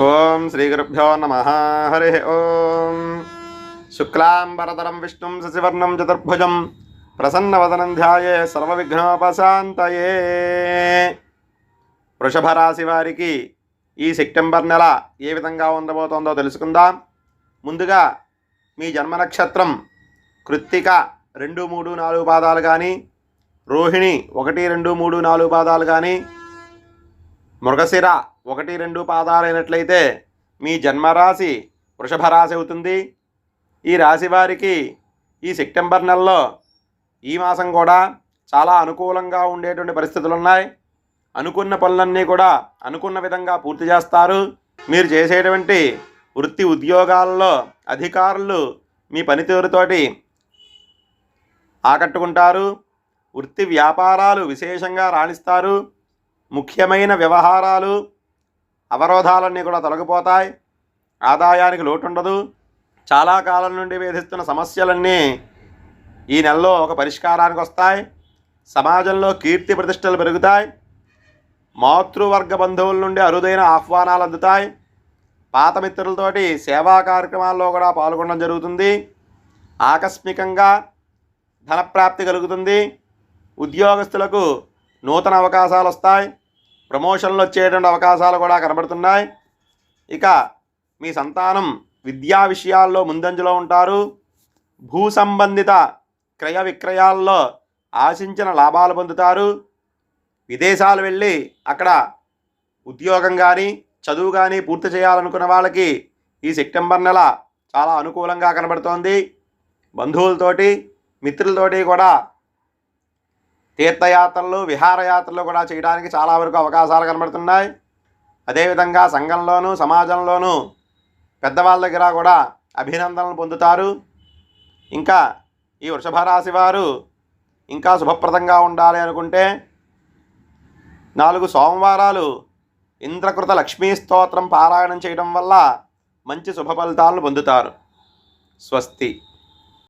ఓం శ్రీ గురుభ్యో నమ. హరి ఓం. శుక్లాంబరతరం విష్ణుం శశివర్ణం చతుర్భుజం ప్రసన్నవదనం ధ్యాయే సర్వవిఘ్నోపశాంతయే. వృషభ రాశి వారికి ఈ సెప్టెంబర్ నెల ఏ విధంగా ఉండబోతోందో తెలుసుకుందాం. ముందుగా మీ జన్మ నక్షత్రం కృత్తిక రెండు మూడు నాలుగు పాదాలు కానీ రోహిణి ఒకటి రెండు మూడు నాలుగు పాదాలు కానీ మృగశిర ఒకటి రెండు పాదాలైనట్లయితే మీ జన్మరాశి వృషభ రాశి అవుతుంది. ఈ రాశి వారికి ఈ సెప్టెంబర్ నెలలో ఈ మాసం కూడా చాలా అనుకూలంగా ఉండేటువంటి పరిస్థితులు ఉన్నాయి. అనుకున్న పనులన్నీ కూడా అనుకున్న విధంగా పూర్తి చేస్తారు. మీరు చేసేటువంటి వృత్తి ఉద్యోగాల్లో అధికారులు మీ పనితీరుతోటి ఆకట్టుకుంటారు. వృత్తి వ్యాపారాలు విశేషంగా రాణిస్తారు. ముఖ్యమైన వ్యవహారాలు అవరోధాలన్నీ కూడా తొలగిపోతాయి. ఆదాయానికి లోటు ఉండదు చాలా కాలం నుండి వేధిస్తున్న సమస్యలన్నీ ఈ నెలలో ఒక పరిష్కారానికి వస్తాయి. సమాజంలో కీర్తి ప్రతిష్టలు పెరుగుతాయి. మాతృవర్గ బంధువుల నుండి అరుదైన ఆహ్వానాలు అందుతాయి. పాత మిత్రులతోటి సేవా కార్యక్రమాల్లో కూడా పాల్గొనడం జరుగుతుంది. ఆకస్మికంగా ధనప్రాప్తి కలుగుతుంది. ఉద్యోగస్తులకు నూతన అవకాశాలు వస్తాయి. ప్రమోషన్లు వచ్చేటువంటి అవకాశాలు కూడా కనబడుతున్నాయి. ఇక మీ సంతానం విద్యా విషయాల్లో ముందంజలో ఉంటారు. భూ సంబంధిత క్రయ విక్రయాల్లో ఆశించిన లాభాలు పొందుతారు. విదేశాలు వెళ్ళి అక్కడ ఉద్యోగం కానీ చదువు కానీ పూర్తి చేయాలనుకున్న వాళ్ళకి ఈ సెప్టెంబర్ నెల చాలా అనుకూలంగా కనబడుతోంది. బంధువులతోటి మిత్రులతోటి కూడా తీర్థయాత్రలు విహారయాత్రలు కూడా చేయడానికి చాలా వరకు అవకాశాలు కనబడుతున్నాయి. అదేవిధంగా సంఘంలోనూ సమాజంలోనూ పెద్దవాళ్ళ దగ్గర కూడా అభినందనలు పొందుతారు. ఇంకా ఈ వృషభ రాశి వారు ఇంకా శుభప్రదంగా ఉండాలి అనుకుంటే నాలుగు సోమవారాలు ఇంద్రకృత లక్ష్మీ స్తోత్రం పారాయణం చేయడం వల్ల మంచి శుభ ఫలితాలను పొందుతారు. స్వస్తి.